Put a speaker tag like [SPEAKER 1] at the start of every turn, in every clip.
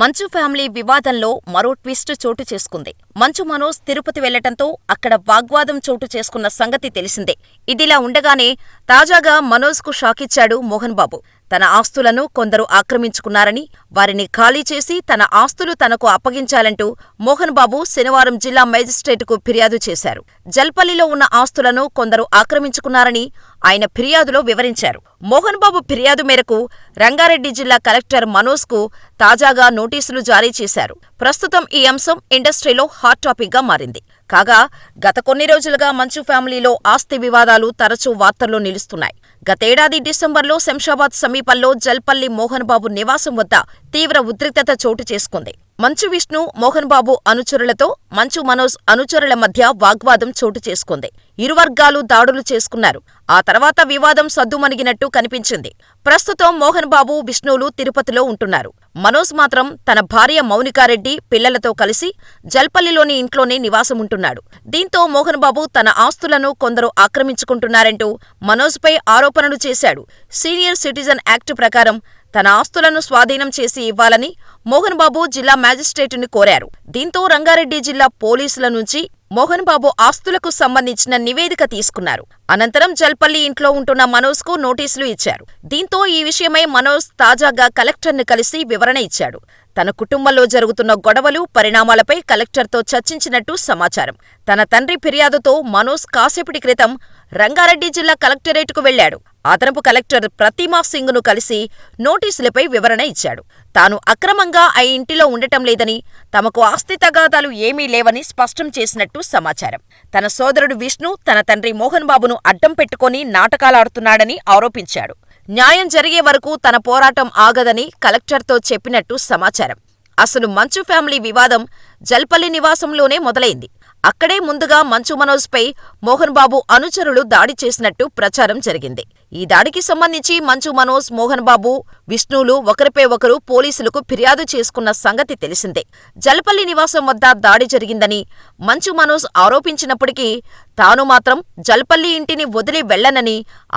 [SPEAKER 1] మంచు ఫ్యామిలీ వివాదంలో మరో ట్విస్ట్ చోటు చేసుకుంది. మంచు మనోజ్ తిరుపతి వెళ్ళటంతో అక్కడ వాగ్వాదం చోటు చేసుకున్న సంగతి తెలిసిందే. ఇదిలా ఉండగానే తాజాగా మనోజ్కు షాకిచ్చాడు మోహన్ బాబు. తన ఆస్తులను కొందరు ఆక్రమించుకున్నారని వారిని ఖాళీ చేసి తన ఆస్తులు తనకు అప్పగించాలంటూ మోహన్ బాబు శనివారం జిల్లా మేజిస్ట్రేటుకు ఫిర్యాదు చేశారు. జల్పల్లిలో ఉన్న ఆస్తులను కొందరు ఆక్రమించుకున్నారని ఆయన ఫిర్యాదులో వివరించారు. మోహన్ బాబు ఫిర్యాదు మేరకు రంగారెడ్డి జిల్లా కలెక్టర్ మనోజ్కు తాజాగా నోటీసులు జారీ చేశారు. ప్రస్తుతం ఈ అంశం ఇండస్ట్రీలో హాట్ టాపిక్గా మారింది. కాగా గత కొన్ని రోజులుగా మంచు ఫ్యామిలీలో ఆస్తి వివాదాలు తరచూ వార్తల్లో నిలుస్తున్నాయి. గతేడాది డిసెంబర్లో శంషాబాద్ సమీపంలో జల్పల్లి మోహన్ బాబు నివాసం వద్ద తీవ్ర ఉద్రిక్తత చోటు చేసుకుంది. మంచు విష్ణు మోహన్ బాబు అనుచరులతో మంచు మనోజ్ అనుచరుల మధ్య వాగ్వాదం చోటు చేసుకుంది. ఇరు వర్గాలు దాడులు చేసుకున్నారు. ఆ తర్వాత వివాదం సద్దుమణిగినట్టు కనిపించింది. ప్రస్తుతం మోహన్ బాబు విష్ణువులు తిరుపతిలో ఉంటున్నారు. మనోజ్ మాత్రం తన భార్య మౌనికారెడ్డి పిల్లలతో కలిసి జల్పల్లిలోని ఇంట్లోనే నివాసముంటున్నాడు. దీంతో మోహన్ బాబు తన ఆస్తులను కొందరు ఆక్రమించుకుంటున్నారంటూ మనోజ్పై ఆరోపణలు చేశాడు. సీనియర్ సిటిజన్ యాక్ట్ ప్రకారం తన ఆస్తులను స్వాధీనం చేసి ఇవ్వాలని మోహన్ బాబు జిల్లా మ్యాజిస్ట్రేటుని కోరారు. దీంతో రంగారెడ్డి జిల్లా పోలీసుల నుంచి మోహన్ బాబు ఆస్తులకు సంబంధించిన నివేదిక తీసుకున్నారు. అనంతరం జల్పల్లి ఇంట్లో ఉంటున్న మనోజ్కు నోటీసులు ఇచ్చారు. దీంతో ఈ విషయమై మనోజ్ తాజాగా కలెక్టర్ను కలిసి వివరణ ఇచ్చాడు. తన కుటుంబంలో జరుగుతున్న గొడవలు పరిణామాలపై కలెక్టర్తో చర్చించినట్టు సమాచారం. తన తండ్రి ఫిర్యాదుతో మనోజ్ కాసేపటి క్రితం రంగారెడ్డి జిల్లా కలెక్టరేటుకు వెళ్ళాడు అదనపు కలెక్టర్ ప్రతిమా సింగ్ను కలిసి నోటీసులపై వివరణ ఇచ్చాడు. తాను అక్రమంగా ఆ ఇంటిలో ఉండటం లేదని తమకు ఆస్తి తగాదాలు ఏమీ లేవని స్పష్టం చేసినట్టు సమాచారం. తన సోదరుడు విష్ణు తన తండ్రి మోహన్ బాబును అడ్డం పెట్టుకుని నాటకాలాడుతున్నాడని ఆరోపించాడు. న్యాయం జరిగే వరకు తన పోరాటం ఆగదని కలెక్టర్తో చెప్పినట్టు సమాచారం. అసలు మంచు ఫ్యామిలీ వివాదం జల్పల్లి నివాసంలోనే మొదలైంది. అక్కడే ముందుగా మంచు మనోజ్పై మోహన్ బాబు అనుచరులు దాడి చేసినట్టు ప్రచారం జరిగింది. ఈ దాడికి సంబంధించి మంచు మనోజ్ మోహన్ బాబు విష్ణువులు ఒకరిపై ఒకరు పోలీసులకు ఫిర్యాదు చేసుకున్న సంగతి తెలిసిందే. జలపల్లి నివాసం వద్ద దాడి జరిగిందని మంచు మనోజ్ ఆరోపించినప్పటికీ తాను మాత్రం జల్పల్లి ఇంటిని వదిలి వెళ్ళనని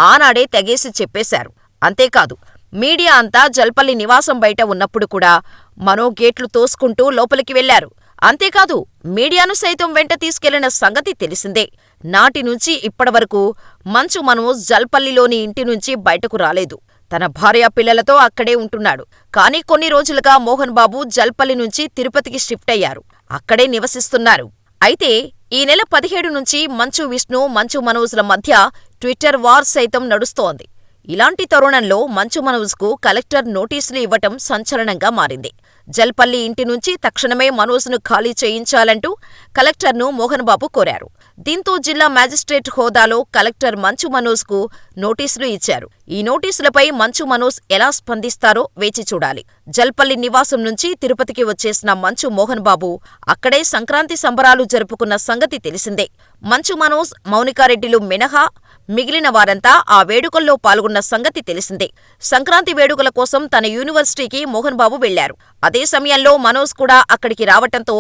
[SPEAKER 1] ఆనాడే తెగేసి చెప్పేశారు. అంతేకాదు మీడియా అంతా జల్పల్లి నివాసం బయట ఉన్నప్పుడు కూడా మనో గేట్లు తోసుకుంటూ లోపలికి వెళ్ళారు అంతేకాదు మీడియాను సైతం వెంట తీసుకెళ్ళిన సంగతి తెలిసిందే. నాటి నుంచి ఇప్పటివరకు మంచు మనోజ్ జల్పల్లిలోని ఇంటి నుంచి బయటకు రాలేదు. తన భార్య పిల్లలతో అక్కడే ఉంటున్నాడు. కానీ కొన్ని రోజులుగా మోహన్ బాబు జల్పల్లి నుంచి తిరుపతికి షిఫ్ట్ అయ్యారు. అక్కడే నివసిస్తున్నారు. అయితే ఈ నెల పదిహేడు నుంచి మంచు విష్ణు మంచు మనోజ్ల మధ్య ట్విట్టర్ వార్ సైతం నడుస్తోంది. ఇలాంటి తరుణంలో మంచు మనోజ్కు కలెక్టర్ నోటీసులు ఇవ్వటం సంచలనంగా మారింది. జల్పల్లి ఇంటి నుంచి తక్షణమే మనోజ్ను ఖాళీ చేయించాలంటూ కలెక్టర్ను మోహన్ బాబు కోరారు. దీంతో జిల్లా మ్యాజిస్ట్రేట్ హోదాలో కలెక్టర్ మంచు మనోజ్కు నోటీసులు ఇచ్చారు. ఈ నోటీసులపై మంచు మనోజ్ ఎలా స్పందిస్తారో వేచి చూడాలి. జల్పల్లి నివాసం నుంచి తిరుపతికి వచ్చేసిన మంచు మోహన్ బాబు అక్కడే సంక్రాంతి సంబరాలు జరుపుకున్న సంగతి తెలిసిందే. మంచు మనోజ్ మౌనికారెడ్డిలు మినహా మిగిలిన వారంతా ఆ వేడుకల్లో పాల్గొన్న సంగతి తెలిసిందే. సంక్రాంతి వేడుకల కోసం తన యూనివర్సిటీకి మోహన్ బాబు వెళ్ళారు అదే సమయంలో మనోజ్ కూడా అక్కడికి రావటంతో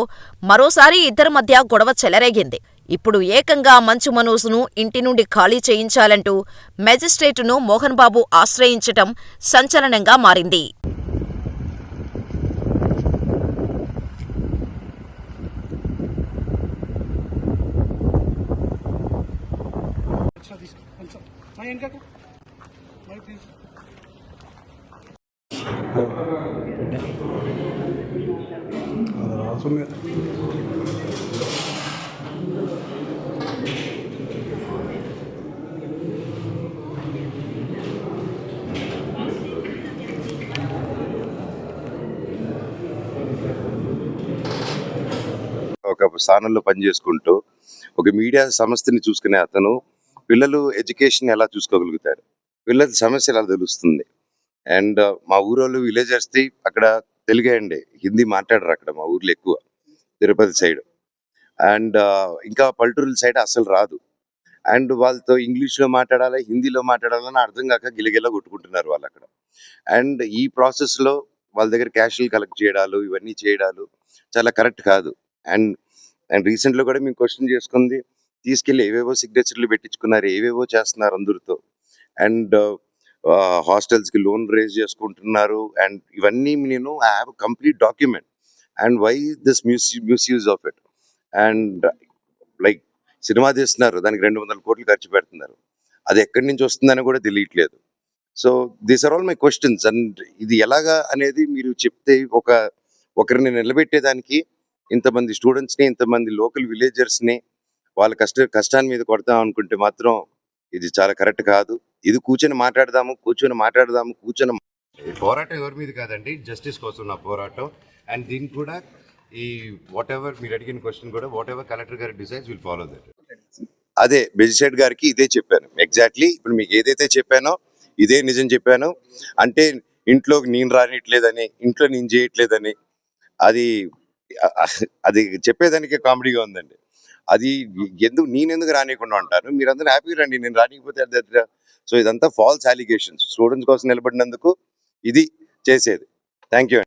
[SPEAKER 1] మరోసారి ఇద్దరి మధ్య గొడవ చెలరేగింది. ఇప్పుడు ఏకంగా మంచు మనోజ్ను ఇంటి నుండి ఖాళీ చేయించాలంటూ మెజిస్ట్రేటును మోహన్ బాబు ఆశ్రయించటం సంచలనంగా మారింది.
[SPEAKER 2] ఒక స్థానంలో పనిచేసుకుంటూ ఒక మీడియా సంస్థని చూసుకునే అతను పిల్లలు ఎడ్యుకేషన్ ఎలా చూసుకోగలుగుతారు? పిల్లల సమస్య ఎలా తెలుస్తుంది? అండ్ uh, మా ఊరోళ్ళు విలేజర్స్ది అక్కడ తెలుగే అండి హిందీ మాట్లాడరు అక్కడ మా ఊర్లో ఎక్కువ తిరుపతి సైడ్. అండ్ uh, ఇంకా పల్లెటూరుల సైడ్ అసలు రాదు. అండ్ వాళ్ళతో ఇంగ్లీష్లో మాట్లాడాలి హిందీలో మాట్లాడాలని అర్థం కాక గిలగిలా కొట్టుకుంటున్నారు వాళ్ళు అక్కడ. అండ్ ఈ ప్రాసెస్లో వాళ్ళ దగ్గర క్యాషులు కలెక్ట్ చేయడాలు ఇవన్నీ చేయడాలు చాలా కరెక్ట్ కాదు. అండ్ అండ్ రీసెంట్లో కూడా మేము క్వశ్చన్ చేసుకుంది తీసుకెళ్ళి ఏవేవో సిగ్నేచర్లు పెట్టించుకున్నారు ఏవేవో చేస్తున్నారు అందరితో. అండ్ హాస్టల్స్కి లోన్ రేజ్ చేసుకుంటున్నారు అండ్ ఇవన్నీ నేను I have complete document. And why this mis misuse of it? And like cinema తీస్తున్నారు దానికి రెండు వందల కోట్లు ఖర్చు పెడుతున్నారు. అది ఎక్కడి నుంచి వస్తుందని కూడా తెలియట్లేదు. So these are all my questions. And ఇది ఎలాగా అనేది మీరు చెప్తే ఒక ఒకరిని నిలబెట్టేదానికి ఇంతమంది స్టూడెంట్స్ని ఇంతమంది లోకల్ విలేజర్స్ని వాళ్ళ కష్ట కష్టాన్ని మీద కొడతాం అనుకుంటే మాత్రం ఇది చాలా కరెక్ట్ కాదు. ఇది కూర్చొని మాట్లాడదాము కూర్చొని మాట్లాడదాము కూర్చొని ఈ పోరాటం ఎవరి మీద కాదండి జస్టిస్ కోసం నా పోరాటం. అండ్ దీనికి కూడా ఈ వాట్ ఎవర్ మీరు అడిగిన క్వశ్చన్ కూడా వాట్ ఎవర్ కలెక్టర్ గారి డిసైడ్స్ విల్ ఫాలో దట్ అదే మెజిస్ట్రేట్ గారికి ఇదే చెప్పాను. ఎగ్జాక్ట్లీ ఇప్పుడు మీకు ఏదైతే చెప్పానో ఇదే నిజం చెప్పాను. అంటే ఇంట్లో నేను రానిట్లేదని ఇంట్లో నేను చేయట్లేదని అది అది చెప్పేదానికి కామెడీగా ఉందండి. అది ఎందుకు నేను ఎందుకు రానియకుండా ఉంటాను? మీరందరూ హ్యాపీ రండి. నేను రానికపోతే సో ఇదంతా ఫాల్స్ అలిగేషన్స్. స్టూడెంట్స్ కోసం నిలబడినందుకు ఇది చేసేది. Thank you